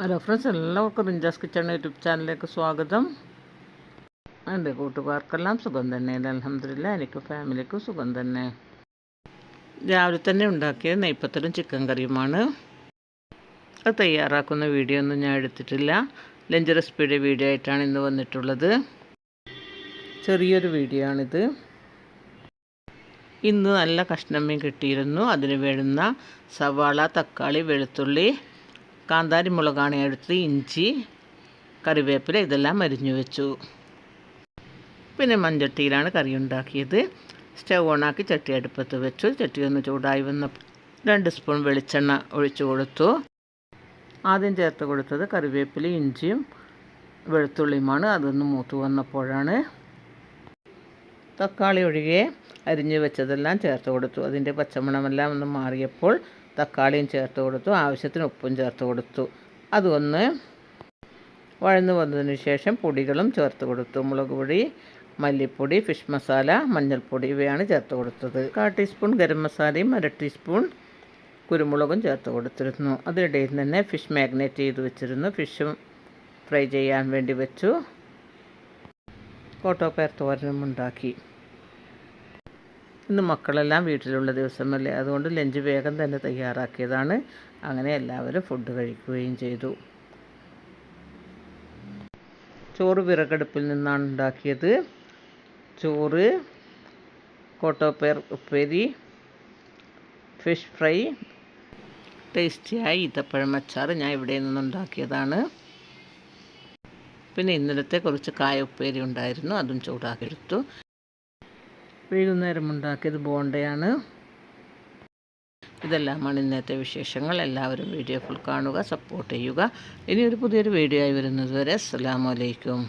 Hello friends എല്ലാവർക്കും റിഞ്ചാസ് kitchen YouTube ചാനലിലേക്ക് സ്വാഗതം. എന്റെ കൂട്ടുകാർക്കെല്ലാം സുഖം തന്നെ. അലഹമില്ല എനിക്ക് ഫാമിലിക്കും സുഖം തന്നെ. രാവിലെ തന്നെ ഉണ്ടാക്കിയ നെയ്പ്പത്തലും ചിക്കൻ കറിയുമാണ്. അത് തയ്യാറാക്കുന്ന വീഡിയോ ഒന്നും ഞാൻ എടുത്തിട്ടില്ല. ലഞ്ച് റെസിപ്പിയുടെ വീഡിയോ ആയിട്ടാണ് ഇന്ന് വന്നിട്ടുള്ളത്. ചെറിയൊരു വീഡിയോ ആണിത്. ഇന്ന് നല്ല കഷ്ണം മീൻ കിട്ടിയിരുന്നു. അതിന് വേണ്ടുന്ന സവാള തക്കാളി വെളുത്തുള്ളി കാന്താരി മുളകാണ് എടുത്ത് ഇഞ്ചി കറിവേപ്പില ഇതെല്ലാം അരിഞ്ഞു വെച്ചു. പിന്നെ മൺചട്ടിയിലാണ് കറി ഉണ്ടാക്കിയത്. സ്റ്റൗ ഓണാക്കി ചട്ടി അടുപ്പത്ത് വെച്ചു. ചട്ടി ഒന്ന് ചൂടായി വന്ന രണ്ട് സ്പൂൺ വെളിച്ചെണ്ണ ഒഴിച്ചു കൊടുത്തു. ആദ്യം ചേർത്ത് കൊടുത്തത് കറിവേപ്പില ഇഞ്ചിയും വെളുത്തുള്ളിയുമാണ്. അതൊന്ന് മൂത്ത് വന്നപ്പോഴാണ്. തക്കാളി ഒഴികെ അരിഞ്ഞു വെച്ചതെല്ലാം ചേർത്ത് കൊടുത്തു. അതിന്റെ പച്ചമണമെല്ലാം ഒന്ന് മാറിയപ്പോൾ തക്കാളിയും ചേർത്ത് കൊടുത്തു. ആവശ്യത്തിന് ഉപ്പും ചേർത്ത് കൊടുത്തു. അതൊന്ന് വഴന്നു വന്നതിന് ശേഷം പൊടികളും ചേർത്ത് കൊടുത്തു. മുളക് പൊടി മല്ലിപ്പൊടി ഫിഷ് മസാല മഞ്ഞൾപ്പൊടി ഇവയാണ് ചേർത്ത് കൊടുത്തത്. കാൽ ടീസ്പൂൺ ഗരം മസാലയും അര ടീസ്പൂൺ കുരുമുളകും ചേർത്ത് കൊടുത്തിരുന്നു. അതിനിടയിൽ തന്നെ ഫിഷ് മാഗ്നേറ്റ് ചെയ്ത് വെച്ചിരുന്നു. ഫിഷും ഫ്രൈ ചെയ്യാൻ വേണ്ടി വെച്ചു. കോട്ടോ പേർ തോരനും ഉണ്ടാക്കി. ഇന്ന് മക്കളെല്ലാം വീട്ടിലുള്ള ദിവസമല്ലേ? അതുകൊണ്ട് ലഞ്ച് വേഗം തന്നെ തയ്യാറാക്കിയതാണ്. അങ്ങനെ എല്ലാവരും ഫുഡ് കഴിക്കുകയും ചെയ്തു. ചോറ് വിറകടുപ്പിൽ നിന്നാണ് ഉണ്ടാക്കിയത്. ചോറ് കോട്ടോപ്പേർ ഉപ്പേരി ഫിഷ് ഫ്രൈ ടേസ്റ്റിയായി ഈത്തപ്പഴം അച്ചാർ ഞാൻ ഇവിടെ നിന്നുണ്ടാക്കിയതാണ് പിന്നെ ഇന്നലത്തെ കുറച്ച് കായ ഉപ്പേരി ഉണ്ടായിരുന്നു. അതും ചൂടാക്കിയെടുത്തു വൈകുന്നേരം ഉണ്ടാക്കിയത് ബോണ്ടയാണ്. ഇതെല്ലാമാണ് ഇന്നത്തെ വിശേഷങ്ങൾ. എല്ലാവരും വീഡിയോ ഫുൾ കാണുക സപ്പോർട്ട് ചെയ്യുക. ഇനി ഒരു പുതിയൊരു വീഡിയോ ആയി വരുന്നത് വരെ അസ്സാമലൈക്കും